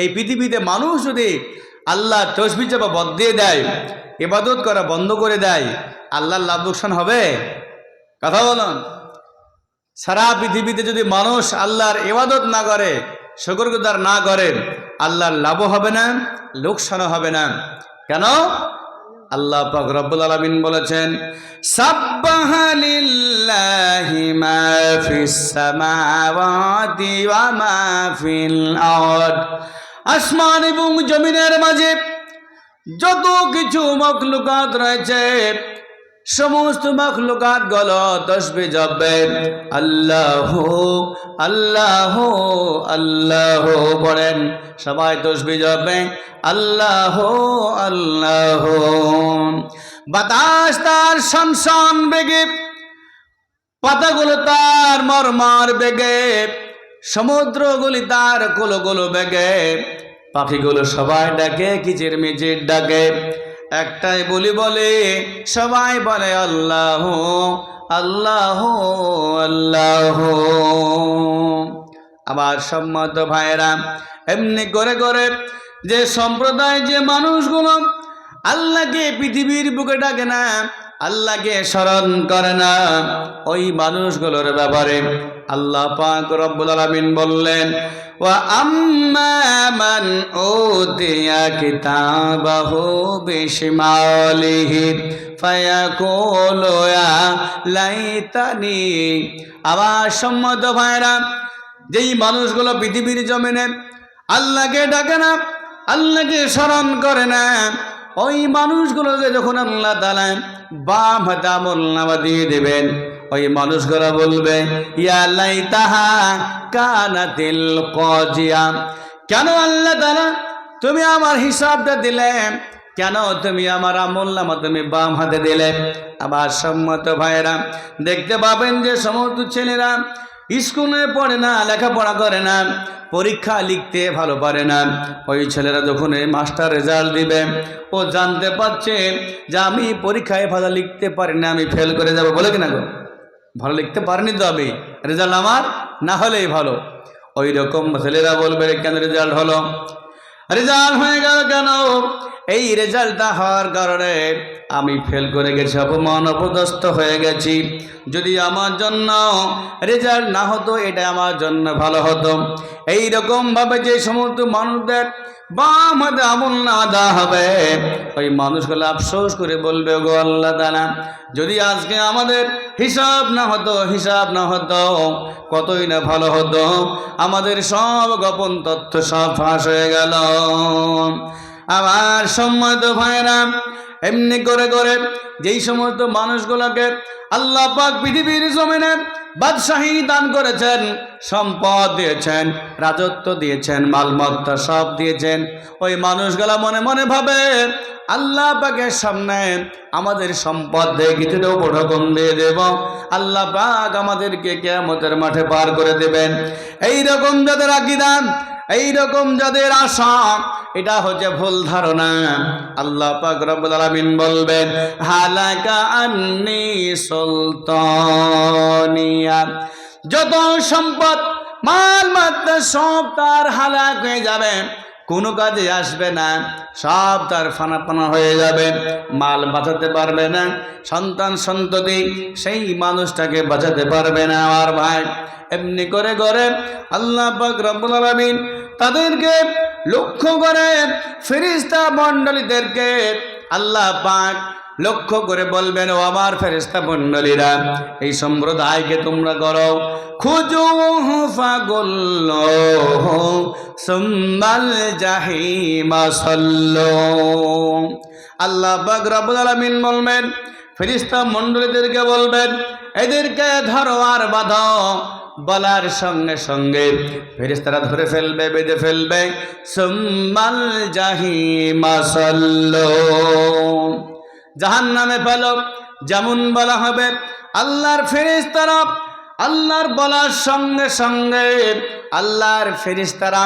এই পৃথিবীতে মানুষ যদি আল্লাহ তসবি চাপা বদ দিয়ে দেয়, ইবাদত করা বন্ধ করে দেয়, আল্লাহর লাভ লোকসান হবে? কথা বলুন। সারা পৃথিবীতে যদি মানুষ আল্লাহর ইবাদত না করে, শকরগুদার না করে, আল্লাহর লাভও হবে না, লোকসানও হবে না। কেন? আল্লাহ পাক রব্বুল আলামিন বলেছেন, সাব্বাহা মা ফিস সামাওয়াতি ওয়া মা ফিল আরদ। আসমান এবং জমিনের মাঝে যত কিছু মখলুকাত রয়েছে, সমস্ত মখলুকাত গল তসবি জব্বে আল্লাহ আল্লাহ আল্লাহ বলেন সবাই তসবি জব্বে আল্লাহ আল্লাহ। বাতাস তার সনসন বেগে, পাতাগুলো তার মরমার বেগে, সমুদ্রগুলি তার কুলো কুলো বেগে পাখিগুলো সবাই ডাকে, কিচির মিচির ডাকে। একটাই বলি বলে, সবাই বলে আল্লাহ আল্লাহ আল্লাহ। আবার সম্মত ভাইরা এমনি করে করে যে সম্প্রদায়, যে মানুষগুলো আল্লাহকে পৃথিবীর বুকে ডাকে না আল্লাহকে স্মরণ করে না। ওই মানুষগুলোর ব্যাপারে আল্লাহ পাক রব্বুল আলামিন বললেন, ওয়া আম্মা মান উতিয়া কিতাবাহু বিশমালিহি, ফায়াকুলু ইয়া লাইতানি। আবার সম্মত ভাইরা, যেই মানুষগুলো পৃথিবীর জমিনে আল্লাহকে ডাকে না, আল্লাহকে স্মরণ করে না ওই মানুষগুলোকে যখন আল্লাহ তালা বাম হাতে আমল দিয়ে দেবেন, ওই মানুষগুলো বলবে ইয়ালাই তাহা কানাতিল কজিয়া। কেন আল্লাহ তালা তুমি আমার হিসাবটা দিলে। কেন তুমি আমার আমল নামা তুমি বাম হাতে দিলে? আবার সম্মত ভাইরা দেখতে পাবেন যে সমস্ত ছেলেরা স্কুলে পড়ে না, লেখাপড়া করে না, পরীক্ষা লিখতে ভালো পারে না। ওই ছেলেরা যখন এই মাস্টার রেজাল্ট দিবে, ও জানতে পারছে যে আমি পরীক্ষায় ভালো লিখতে পারি না, আমি ফেল করে যাব। বলে কিনা গো? ভালো লিখতে পারিনি তো আমি। রেজাল্ট আমার না হলেই ভালো। ওই রকম ছেলেরা বলবে, কেন রেজাল্ট হলো? রেজাল্ট হয়ে গেল কেন? এই রেজাল্টটা হওয়ার কারণে আমি ফেল করে গেছি, অপমান, অপদস্থ হয়ে গেছি। যদি আমার জন্য রেজাল্ট না হতো, এটা আমার জন্য ভালো হতো। এই রকম ভাবে যে সমস্ত মানুষদের আদা হবে। ওই মানুষগুলো করে বলবে যদি আজকে আমাদের হিসাব না হতো, হিসাব না হতো, কতই না ভালো হতো। আমাদের সব গোপন তথ্য সব ফাঁস হয়ে গেল। আমার সম্মত ভাইরা এমনি করে করে যেই সমস্ত মানুষগুলোকে আল্লাহ পাক পৃথিবীর জমিনে বাদশাহী দান করেছেন, সম্পদ দিয়েছেন, রাজত্ব দিয়েছেন, মালমত্তা সব দিয়েছেন, ওই মানুষগুলা মনে মনে ভাবে, আল্লাহ পাকের সামনে আমাদের সম্পদ দিয়ে কিছুটা উপঢকন দিয়ে দেব। আল্লাহ পাক আমাদেরকে কেয়ামতের মাঠে পার করে দেবেন। এই রকম যাদের আকিদান এই রকম যাদের আশা, এটা হচ্ছে ভুল ধারণা। আল্লাহ পাক রব্বুল আলামিন বলবেন, হালাকা আন্নি সুলতানিয়া। যত সম্পদ, মাল, মাত্রা সব তার হালাক হয়ে যাবে, কোনো কাজে আসবে না, সব তার ফানাপানা হয়ে যাবে, মাল বাঁচাতে পারবে না, সন্তান সন্ততি, সেই মানুষটাকে বাঁচাতে পারবে না। আমার ভাই, এমনি করে করে আল্লাহ পাক রব্বুল আলামিন তাদেরকে লক্ষ্য করে ফেরিস্তা মণ্ডলীদেরকে। আল্লাহ পাক লক্ষ্য করে বলবেন, ও আমার ফেরিস্তা মণ্ডলীরা, এই সম্প্রদায়কে তোমরা করো। খুঁজো ফাগল সম্মাল জাহিমা সল্লো। আল্লাহ পাক রব্বুল বলবেন ফেরিস্তা মণ্ডলীদেরকে বলবেন, এদেরকে ধরো আর বাঁধো বলার সঙ্গে সঙ্গে ফেরেস্তারা ধরে ফেলবে, বেঁধে ফেলবে। সুম্মাল জাহিমা সল্লো। জাহান নামে ফেল যেমন বলা হবে। আল্লাহর ফেরেস্তারা আল্লাহর বলার সঙ্গে সঙ্গে আল্লাহর ফেরিস্তারা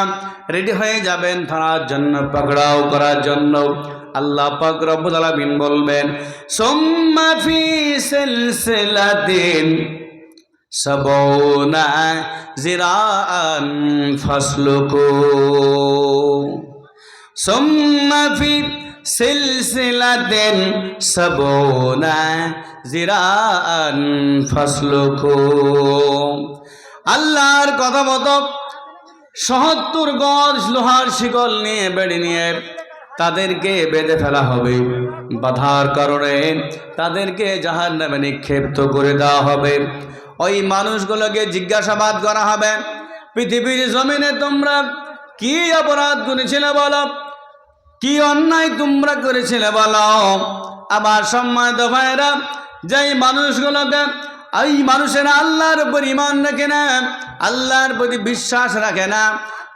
রেডি হয়ে যাবেন ধরার জন্য, পকড়াও করার জন্য। আল্লাহ পাক রব্বুল আলামিন বলবেন, সুম্মা ফি সিলসিলাতিন। সাবুনা জিরাআন ফাসলুকু সুম্মা ফি সিলসিলাতিন সাবুনা জিরাআন ফাসলুকু আল্লাহর কথা মতো সহত্তর গজ লোহার শিকল নিয়ে বেড়ে নিয়ে তাদেরকে বেঁধে ফেলা হবে। বাধার কারণে তাদেরকে জাহান নামে নিক্ষেপ্ত করে দেওয়া হবে। ওই মানুষগুলোকে জিজ্ঞাসাবাদ করা হবে। পৃথিবীর জমিনে তোমরা কি অপরাধ করেছিলে বলো? কি অন্যায় তোমরা করেছিলে বলো? আবার সম্মানিত ভাইরা যেই মানুষগুলোকে এই মানুষেরা আল্লাহর উপর ইমান রাখে না, আল্লাহর প্রতি বিশ্বাস রাখে না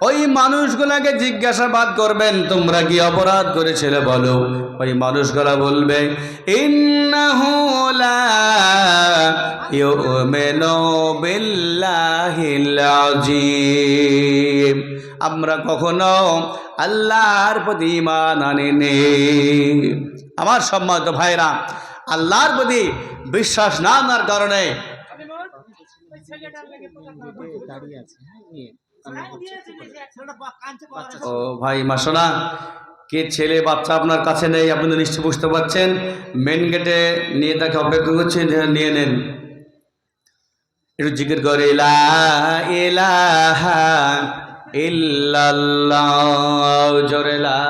ওই মানুষগুলাকে জিজ্ঞাসাবাদ করবেন তোমরা কি অপরাধ করেছিলে বলো? ওই মানুষগুলা বলবে আমরা কখনো আল্লাহর প্রতি ইমান আনিনি। আমার সম্মত ভাইরা আল্লাহর প্রতি বিশ্বাস না আনার কারণে দাঁড়িয়ে আছে। ও ভাই মাসোনা কে ছেলে বাচ্চা আপনার কাছে নেই আপনি তো নিশ্চয় বুঝতে পারছেন। মেন গেটে নিয়ে তাকে অপেক্ষা করছেন হ্যাঁ, নিয়ে নেন। একটু জিজ্ঞেস করে ইলা ইলাহা ইল্লাল্লাহ জোরে লা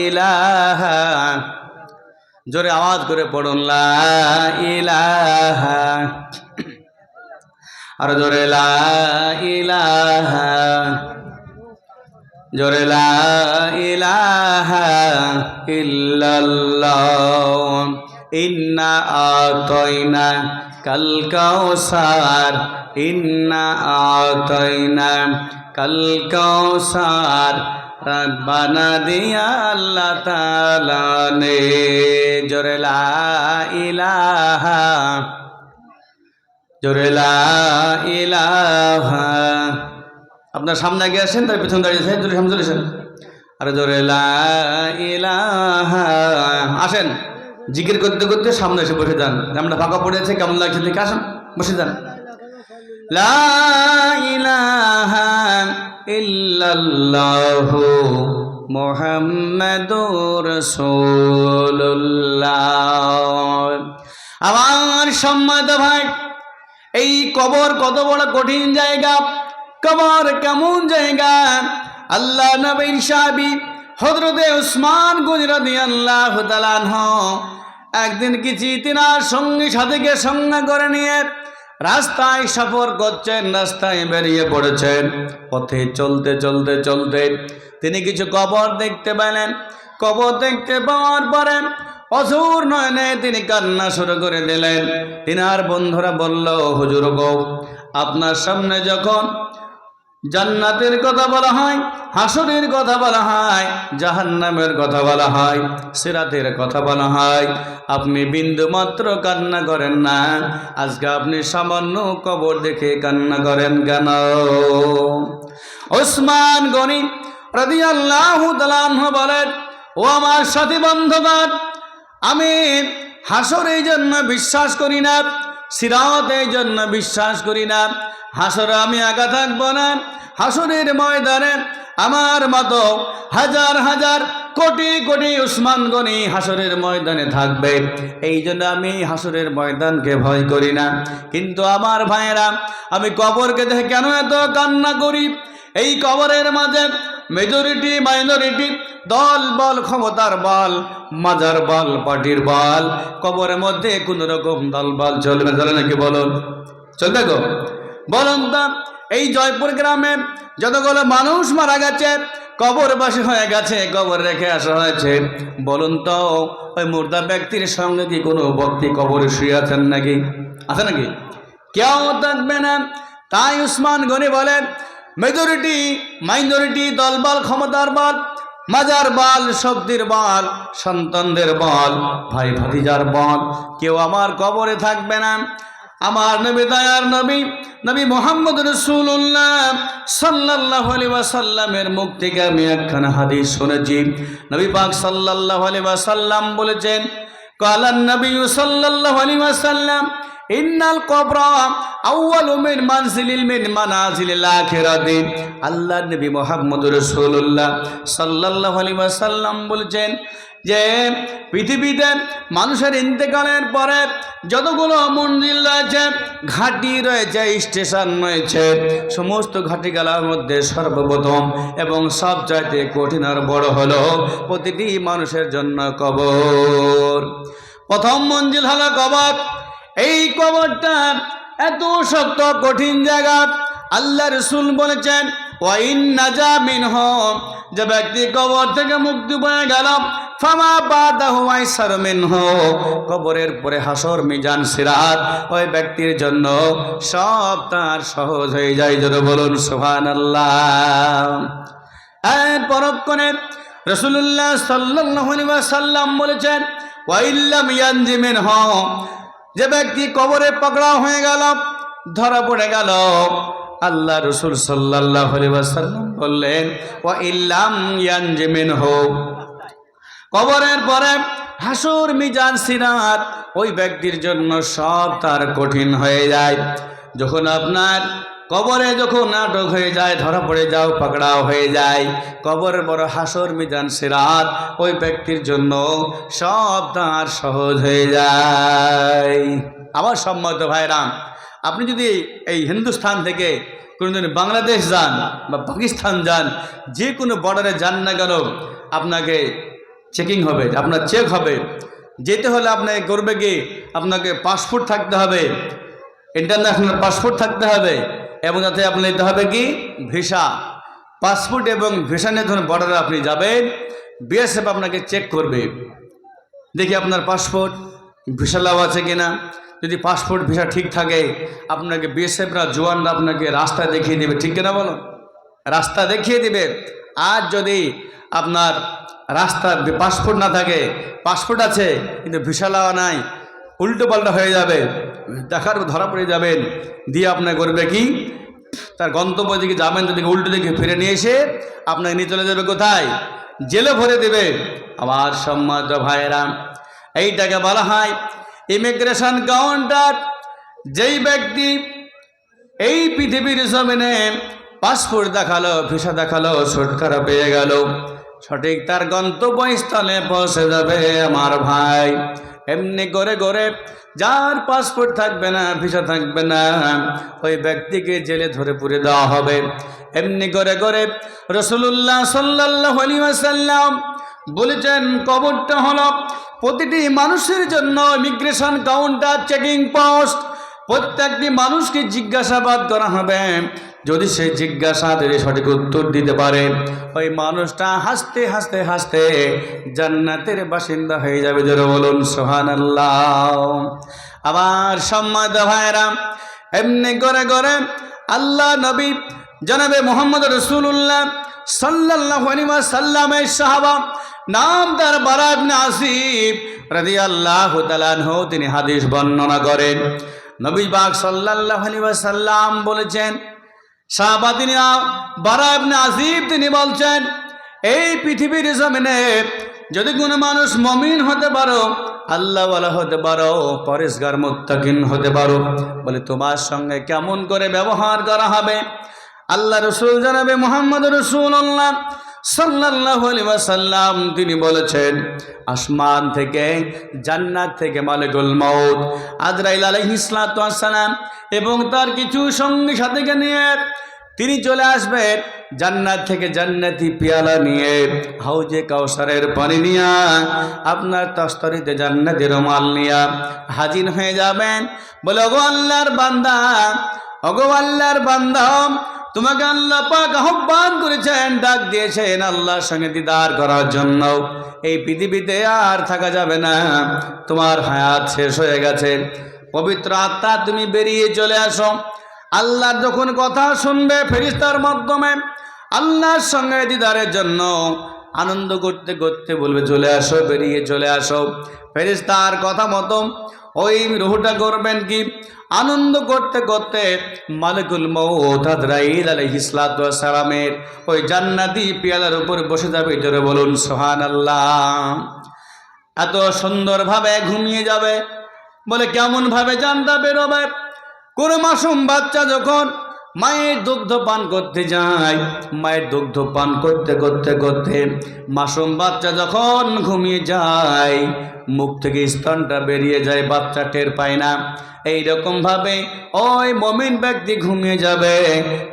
ইলাহা জোরে আওয়াজ করে পড়ুন লা ইলাহা আর জোরে ইলাহা জোরে ইলাহা ইল্লাল্লাহ। ইন্না আতাইনা কাল কাউসার, ইন্না আতাইনা কাল কাউসার। রব্বানা দিয়া আল্লাহ তাআলা নে, জোরে ইলাহা জোরে আপনার সামনে আগে আসেন, তার পেছনে দাঁড়িয়েছে জোরে সামনে চলেছেন আরে জোরে লা ইলাহা। আসেন, জিকির করতে করতে সামনে এসে বসে যান। আমরা ফাঁকা পড়ে আছে কেমন লাগছে দেখে আসেন, বসে যান। লা আমার সম্মানিত ভাই এই কবর কত বড় কঠিন জায়গা? কবর কেমন জায়গা? আল্লাহ নবীর সাহাবি হজরতে উসমান গুজরাদি আল্লাহ তালানহ একদিন কিছু তিনার সঙ্গী সাথীকে সঙ্গে করে নিয়ে রাস্তায় সফর করছেন, রাস্তায় বেরিয়ে পড়েছেন। পথে চলতে চলতে চলতে তিনি কিছু কবর দেখতে পেলেন। কবর দেখতে পাওয়ার পরে অসুর নয়নে তিনি কান্না শুরু করে দিলেন। তিনার বন্ধুরা বলল, হুজুর গো, আপনার সামনে যখন জান্নাতের কথা বলা হয়, হাসরের কথা বলা হয়, জাহান্নামের কথা বলা হয়, সিরাতের কথা বলা হয়, আপনি বিন্দু মাত্র কান্না করেন না, আজকে আপনি সামান্য কবর দেখে কান্না করেন কেন? ওসমান গনি রাদি আল্লাহ বলেন, ও আমার সাথী বন্ধুগণ আমি হাসর এই জন্য বিশ্বাস করি না, সিরাত এই জন্য বিশ্বাস করি না। হাসরে আমি আগা থাকব না, হাসরের ময়দানে আমার মতো হাজার হাজার কোটি কোটি উসমান গনি হাসরের ময়দানে থাকবে। এই জন্য আমি হাসরের ময়দানকে ভয় করি না। কিন্তু আমার ভাইয়েরা, আমি কবরকে দেখে কেন এত কান্না করি? এই কবরের মাঝে মেজরিটি মাইনরিটি দল, বল, ক্ষমতার বল, মাজার বল, পার্টির বল, কবরের মধ্যে কোন রকম দল, বল চলবে চলে নাকি বলুন? চলবে গো। বলুন তো, এই জয়পুর গ্রামে যতগুলো মানুষ মারা গেছে, কবরবাসী হয়ে গেছে, কবর রেখে আসা হয়েছে। বলুন তো, ওই মুর্দা ব্যক্তির সঙ্গে কি কোনো ভক্তি কবরে শুয়ে আছেন নাকি? আছে নাকি? কেউ থাকবে না। তাই উসমান গনি বলেন মেজরিটি মাইনরিটি দলবল ক্ষমতার বল, মাজার বল, শক্তির বল, সন্তানদের বল, ভাই ভাতিজার বল। কেউ আমার কবরে থাকবে না। আমার নবী দয়ার নবী নবী মোহাম্মদ রসুল্লাহ সাল্লাহ আলী মুখ থেকে আমি একখানা হাদিস শুনেছি। নবী পাক সাল্লাহ আলী বলেছেন, কালান নবী সাল্লাহ আলী ওয়াসাল্লাম ইন্নাল কবরা আউয়ালু মিন মানজিলিল মিন মানাজিলিল আখিরাতি। আল্লাহ নবী মুহাম্মদ রাসূলুল্লাহ সাল্লাল্লাহু আলাইহি ওয়াসাল্লাম বলেছেন যে, পৃথিবীতে মানুষের ইন্তেকালের পরে যতগুলো মন্দির রয়েছে, ঘাঁটি রয়েছে, স্টেশন রয়েছে, সমস্ত ঘাটিগুলোর মধ্যে সর্বপ্রথম এবং সব চাইতে কঠিন আর বড় হলো প্রতিটি মানুষের জন্য কবর। প্রথম মঞ্জিল হলো কবর এই কবরটা এত শক্ত, কঠিন জায়গা। আল্লাহ রসুল বলেছেন, ওয়াইন নাজা মিনহ যে ব্যক্তি কবর থেকে মুক্তি পেয়ে গেল, ফামা বাদাহু আইসার মিনহ। কবরের পরে হাসর, মিজান, সিরাত। ওই ব্যক্তির জন্য সব তার সহজ হয়ে যায় যদি বলুন, সুবহানাল্লাহ। এর পরক্ষণে রসুল্লাহ সাল্লাল্লাহু আলাইহি ওয়াসাল্লাম বলেছেন ওয়াইল্লাম ইয়ানজিমিন হ যে ব্যক্তি কবরে পকড়াও হয়ে গেল, ধরা পড়ে গেল। আল্লাহ রসুল সাল্লাহ বললেন ও ইল্লাম ইয়ানজেমিন হোক কবরের পরে হাসুর মিজান সিরাত ওই ব্যক্তির জন্য সব তার কঠিন হয়ে যায়। যখন আপনার কবরে যখন নাটক হয়ে যায়, ধরা পড়ে যাও, পাকড়াও হয়ে যায়। কবরের বড় হাসর মিজান সিরাত, ওই ব্যক্তির জন্য সব তার সহজ হয়ে যায়। আমার সম্মত ভাইরাম আপনি যদি এই হিন্দুস্থান থেকে কোনোদিন বাংলাদেশ যান বা পাকিস্তান যান, যে কোনো বর্ডারে যান না কেন, আপনাকে চেকিং হবে, আপনার চেক হবে। যেতে হলে আপনাকে করবে কি? আপনাকে পাসপোর্ট থাকতে হবে ইন্টারন্যাশনাল পাসপোর্ট থাকতে হবে। এবং তাতে আপনার নিতে হবে কি? ভিসা। পাসপোর্ট এবং ভিসা নিয়ে ধরুন বর্ডারে আপনি যাবেন বিএসএফ আপনাকে চেক করবে। দেখি আপনার পাসপোর্ট, ভিসা লাভ আছে কিনা। যদি পাসপোর্ট, ভিসা ঠিক থাকে, আপনাকে বিএসএফরা জোয়ানরা আপনাকে রাস্তা দেখিয়ে দেবে। ঠিক কিনা বলো? রাস্তা দেখিয়ে দেবে। আর যদি আপনার রাস্তা, পাসপোর্ট না থাকে, পাসপোর্ট আছে, কিন্তু ভিসা লাওয়া নাই উল্টো পাল্টা হয়ে যাবে। দেখার ধরা পড়ে যাবেন দিয়ে আপনার করবে কি? তার গন্তব্য দিকে যাবেন তো দিকে উল্টো দিকে ফিরে নিয়ে এসে আপনাকে নিয়ে চলে যাবে কোথায়? জেলে ভরে দেবে। আবার সম্মত ভাইয়েরা, এইটাকে বলা হয় ইমিগ্রেশন কাউন্টার যেই ব্যক্তি এই পৃথিবীর জমিনে পাসপোর্ট দেখাল ভিসা দেখাল ছুটকারা পেয়ে গেল, সঠিক তার গন্তব্যস্থলে পৌঁছে যাবে আমার ভাই। এমনি করে করে যার পাসপোর্ট থাকবে না ভিসা থাকবে না, ওই ব্যক্তিকে জেলে ধরে পুরে দেওয়া হবে। এমনি করে করে রসুল্লাহ সাল্লাহ আলী বলেছেন, কবরটা হলো প্রতিটি মানুষের জন্য ইমিগ্রেশন কাউন্টার চেকিং পোস্ট প্রত্যেকটি মানুষকে জিজ্ঞাসাবাদ করা হবে। যদি সে জিজ্ঞাসা যদি সঠিক উত্তর দিতে পারে, ওই মানুষটা হাসতে হাসতে হাসতে জান্নাতের বাসিন্দা হয়ে যাবে। যারা বলুন সোহান আল্লাহ আবার সম্মাদ ভাইরা এমনি করে করে আল্লাহ নবী জনাবে মোহাম্মদ রসুল্লাহ নাম তার তালানহ তিনি হাদিস বর্ণনা করেন। নবী বাগ সাল্লাহ সাল্লাম বলেছেন সাহাবা তিনি বারাবনে আসিফ তিনি বলছেন, এই পৃথিবীর জমিনে যদি কোনো মানুষ মমিন হতে পারো আল্লাহওয়ালা হতে পারো, পরেশগার, মোত্তাকিন হতে পারো। বলে, তোমার সঙ্গে কেমন করে ব্যবহার করা হবে? আল্লাহ রসুল জানাবে, মোহাম্মদ রসুল্লাহ সাল্লাহ সাল্লাম তিনি বলেছেন, আসমান থেকে, জান্নাত থেকে মালিকুল মৌত আজরাইল আলহিসাম এবং তার কিছু সঙ্গী সাথীকে নিয়ে তিনি চলে আসবেন জান্নাত থেকে জান্নাতি পেয়ালা নিয়ে, হাউজে কাউসারের পানি নিয়া, আপনার তস্তরিতে জান্নাতের রুমাল নিয়া হাজির হয়ে যাবেন। বলে অগো আল্লাহর বান্দা অগো আল্লাহর বান্দা তোমাকে আল্লাহ পাক আহ্বান করেছেন, ডাক দিয়েছেন আল্লাহর সঙ্গে দিদার করার জন্য। এই পৃথিবীতে আর থাকা যাবে না। তোমার হায়াত শেষ হয়ে গেছে। পবিত্র আত্মা, তুমি বেরিয়ে চলে আসো। আল্লাহর যখন কথা শুনবে ফেরিস্তার মাধ্যমে, আল্লাহর সঙ্গে দিদারের জন্য আনন্দ করতে করতে বলবে, চলে আসো, বেরিয়ে চলে আসো। ফেরিস্তার কথা মতো ওই রুহুটা করবেন কি? আনন্দ করতে করতে মালিকুল মৌত হাজরাইল ইসলাতামের ওই জান্নাতি পেয়ালার উপর বসে যাবে, জোরে বলুন সোহান আল্লাহ এত সুন্দরভাবে ঘুমিয়ে যাবে। বলে কেমন ভাবে জানতে বেরোবে কোনো মাসুম বাচ্চা যখন মায়ের দুগ্ধ পান করতে যায়। মায়ের দুগ্ধ পান করতে করতে করতে মাসুম বাচ্চা যখন ঘুমিয়ে যায়, মুখ থেকে স্তনটা বেরিয়ে যায়, বাচ্চা টের পায় না। এইরকম ভাবে ওই মমিন ব্যক্তি ঘুমিয়ে যাবে,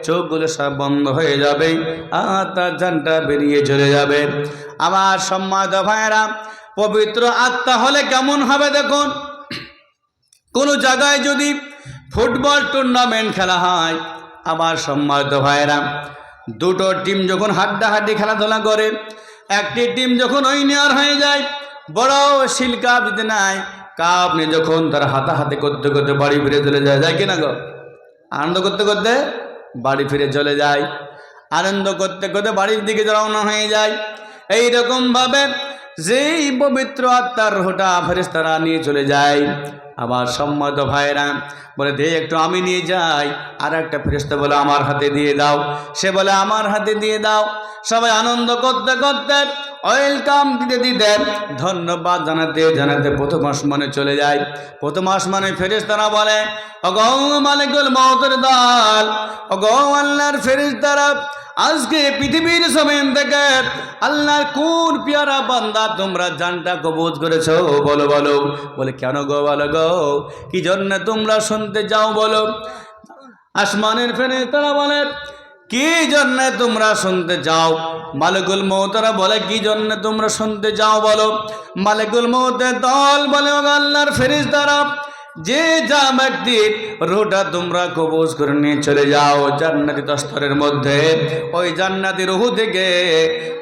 চোখগুলো সব বন্ধ হয়ে যাবে আর তার জানটা বেরিয়ে চলে যাবে। আমার সম্মাদ ভাইয়েরা, পবিত্র আত্মা হলে কেমন হবে দেখুন। কোনো জায়গায় যদি ফুটবল টুর্নামেন্ট খেলা হয় আমার সম্মানিত ভাইয়েরা, দুটো টিম যখন হাড্ডাহাড্ডি খেলাধুলা করে, একটি টিম যখন ওই নেওয়ার হয়ে যায়, বড় শিল কাপ দিতে নাই, কাপ নিয়ে যখন তারা হাতাহাতি করতে করতে বাড়ি ফিরে চলে যায় যায় কিনা গো? আনন্দ করতে করতে বাড়ি ফিরে চলে যায়, আনন্দ করতে করতে বাড়ির দিকে রওনা হয়ে যায়। এই রকম ভাবে যেই পবিত্র আত্মার হোটা ফেরেস্তারা নিয়ে চলে যায় আমার সম্মত ভাইরা বলে, দে, একটু আমি নিয়ে যাই। আর একটা ফেরেস্তা বলে, আমার হাতে দিয়ে দাও। সে বলে, আমার হাতে দিয়ে দাও। সবাই আনন্দ করতে করতে ওয়েলকাম দিতে দিতে ধন্যবাদ জানাতে জানাতে প্রথম আসমানে চলে যায়। প্রথম আসমানে ফেরেস্তারা বলে অগৌ মালিকুল মহতের দল অগৌ আল্লাহর ফেরেস্তারা আজকে পৃথিবীর জমিন থেকে আল্লাহর কোন পিয়ারা বান্দা তোমরা জানটা কবুজ করেছ? বলো বলো। বলে, কেন গো, বলো গো? কি জন্য তোমরা শুনতে যাও, বলো। আসমানের ফেরে তারা বলে, কি জন্য তোমরা শুনতে যাও? মালিকুল মৌতারা বলে, কি জন্য তোমরা শুনতে যাও, বলো। মালিকুল মৌতের দল বলে আল্লাহর ফেরিস দ্বারা যে যা ব্যক্তির রুটা তোমরা কবজ করে নিয়ে চলে যাও জান্নাতি দস্তরের মধ্যে। ওই জান্নাতি রুহু থেকে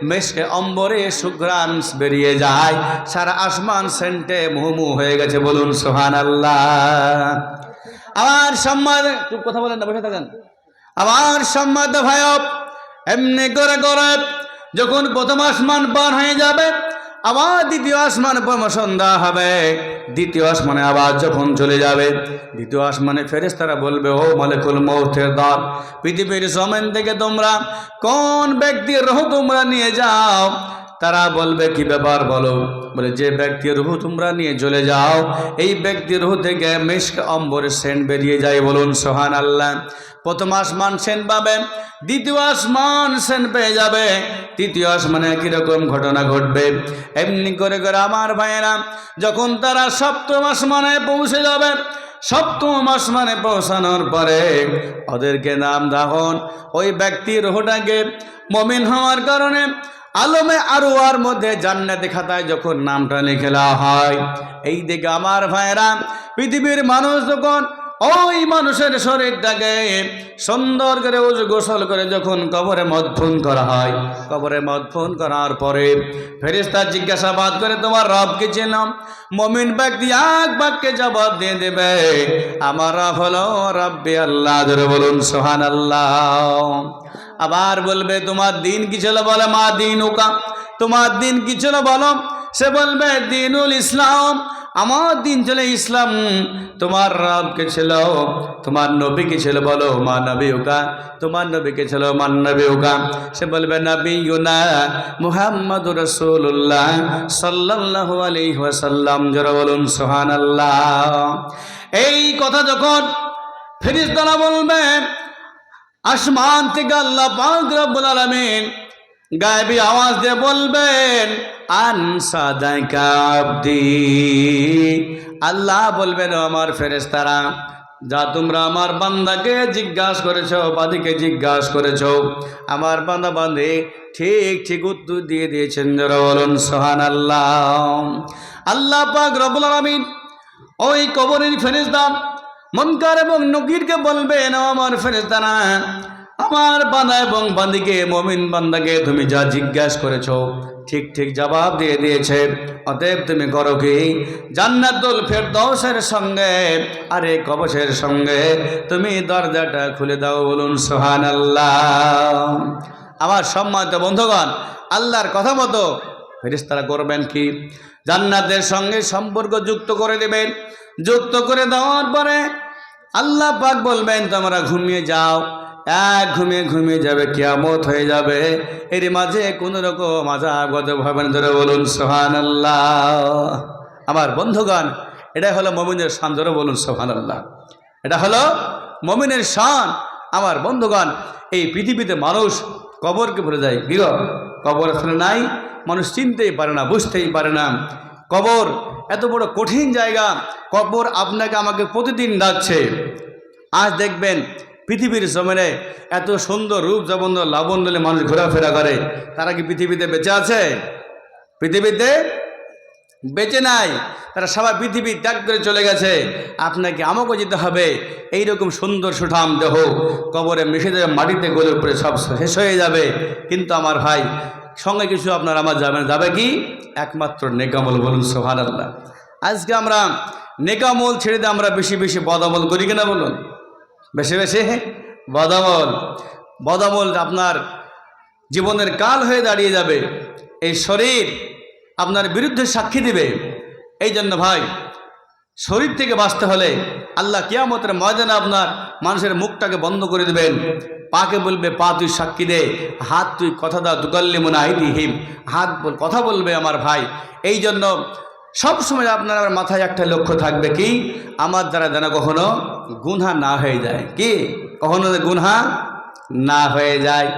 মেশকে অম্বরে সুগ্রান বেরিয়ে যায়। সারা আসমান সেন্টে মুহুমু হয়ে গেছে বলুন সোহান আল্লাহ আমার সম্মান চুপ কথা বলেন না, বসে থাকেন। আমার সম্মাদ ভাই এমনি করে করে যখন প্রথম আসমান পার হয়ে যাবে আবার দ্বিতীয় আসমান প্রমোশন দেওয়া হবে। দ্বিতীয় আসমানে আবার যখন চলে যাবে, দ্বিতীয় আসমানে ফেরেস তারা বলবে, ও মালিকুল মৌথের দল, পৃথিবীর জমেন থেকে তোমরা কোন ব্যক্তির রহ তোমরা নিয়ে যাও? তারা বলবে, কি ব্যাপার বলো? বলে, যে ব্যক্তির রুহু তোমরা নিয়ে চলে যাও, এই ব্যক্তির রুহু থেকে মিশক অম্বরের সেন্ট বেরিয়ে যায়। বলুন সোহান আল্লাহ প্রথম আসমান সেন পাবেন দ্বিতীয় আসমান সেন পেয়ে যাবে। তৃতীয় আসমানে একই রকম ঘটনা ঘটবে। এমনি করে করে আমার ভাইয়েরা, যখন তারা সপ্তম আসমানে পৌঁছে যাবে, সপ্তম আসমানে পৌঁছানোর পরে ওদেরকে নাম দাহন। ওই ব্যক্তির রুহটাকে মমিন হওয়ার কারণে আলমে আরোয়ার মধ্যে জান্নাতি খাতায় যখন নামটা লিখে হয় এই দিকে আমার ভাইরা পৃথিবীর মানুষ যখন ওই মানুষের শরীরটাকে সুন্দর করে উজু গোসল করে যখন কবরে মদফুন করা হয়, কবরে মদফুন করার পরে ফেরিস্তা জিজ্ঞাসাবাদ করে, তোমার রবকে চিনলাম মমিন ব্যক্তি এক বাক্যে জবাব দিয়ে দেবে, আমার রব হলো রব্বি আল্লাহ। ধরে বলুন সোহান আল্লাহ আবার বলবে, তোমার দিন কি ছিল বলে মা দিন ওকা তোমার দিন কি ছিল বলো? সে বলবে, দিনুল ইসলাম, আমার দিন ছিল ইসলাম। তোমার রবকে ছিল? তোমার নবীকে ছিল বলো? মা নবী ওকা তোমার নবীকে ছিল? মান নবী ওকা সে বলবে নবী ইউনা মুহাম্মদ রসুল্লাহ সাল্লাল্লাহু আলাইহি ওয়াসাল্লাম। যারা বলুন, সুবহানাল্লাহ। এই কথা যখন ফেরেশতারা বলবে আসমান থেকে আল্লাহ পাক রব্বুল আলামিন গায়েবী আওয়াজ দিয়ে বলবেন আনসাদাকা আব্দি। আল্লাহ বলবেন আমার ফেরেশতারা, যা তোমরা আমার বান্দাকে জিজ্ঞাসা করেছ বাদিকে জিজ্ঞাসা করেছ, আমার বান্দা বান্ধে ঠিক ঠিক উত্তর দিয়ে দিয়েছেন। যারা বলুন সোহান আল্লাহ আল্লাহ পাক রব্বুল আলামিন ওই কবরের ফেরেশতা মনকার এবং নকিরকে বলবেন আমার ফেরেশতারা, আমার বান্দা এবং বান্দিকে, মমিন বান্দাকে তুমি যা জিজ্ঞাসা করেছ, ঠিক ঠিক জবাব দিয়ে দিয়েছে। অতএব তুমি করো কি? জান্নাতুল ফেরদৌসের সঙ্গে, আরে কবশের সঙ্গে তুমি দরজাটা খুলে দাও, বলুন সোহান আল্লাহ আমার সম্মানিত বন্ধুগণ, আল্লাহর কথা মতো ফেরিস্তারা করবেন কি? জান্নাতের সঙ্গে সম্পর্ক যুক্ত করে দেবেন। যুক্ত করে দেওয়ার পরে আল্লাহ পাক বলবেন, তোমরা ঘুমিয়ে যাও। এক ঘুমিয়ে ঘুমিয়ে যাবে, কিয়ামত হয়ে যাবে। এর মাঝে কোন রকম আজাগত ভাবেন ধরে বলুন সোহান আল্লাহ আমার বন্ধুগণ এটা হলো মমিনের শান। ধরে বলুন সোহান আল্লাহ এটা হলো মমিনের শান। আমার বন্ধুগণ, এই পৃথিবীতে মানুষ কবরকে ভরে যায়। গৃহ কবর আসলে নাই, মানুষ চিনতেই পারে না, বুঝতেই পারে না। কবর এত বড় কঠিন জায়গা। কবর আপনাকে আমাকে প্রতিদিন ডাকছে। আজ দেখবেন পৃথিবীর জমিনে এত সুন্দর রূপ জবন্ধ লাবণ্যলে মানুষ ঘোরাফেরা করে। তারা কি পৃথিবীতে বেঁচে আছে? পৃথিবীতে বেঁচে নাই। তারা সবাই পৃথিবী ত্যাগ করে চলে গেছে। আপনাকে আমাকে যেতে হবে। এইরকম সুন্দর সুঠাম দেহ কবরে মিশে যাবে, মাটিতে গলে উপরে সব শেষ হয়ে যাবে। কিন্তু আমার ভাই সঙ্গে কিছু আপনার আমার যাবে। যাবে কি? একমাত্র নেকামল বলুন সোহান আল্লাহ আজকে আমরা নেকামল ছেড়ে দিয়ে আমরা বেশি বেশি বদামল করি কিনা বলুন? বেশি বেশি? বদামল। বদামল আপনার জীবনের কাল হয়ে দাঁড়িয়ে যাবে। এই শরীর আপনার বিরুদ্ধে সাক্ষী দিবে। এই জন্য ভাই, শরীর থেকে বাঁচতে হলে আল্লাহ কিয়ামতের ময়দানে আপনার মানুষের মুখটাকে বন্ধ করে দেবেন। পাকে বলবে, পা তুই সাক্ষী দে, হাত তুই কথা দাও দুকাল্লি মনে হিম হাত কথা বলবে আমার ভাই। এই জন্য সবসময় আপনার মাথায় একটা লক্ষ্য থাকবে কি? আমার দ্বারা যেন কখনো গুনহা না হয়ে যায়। কি? কখনো গুনহা না হয়ে যায়।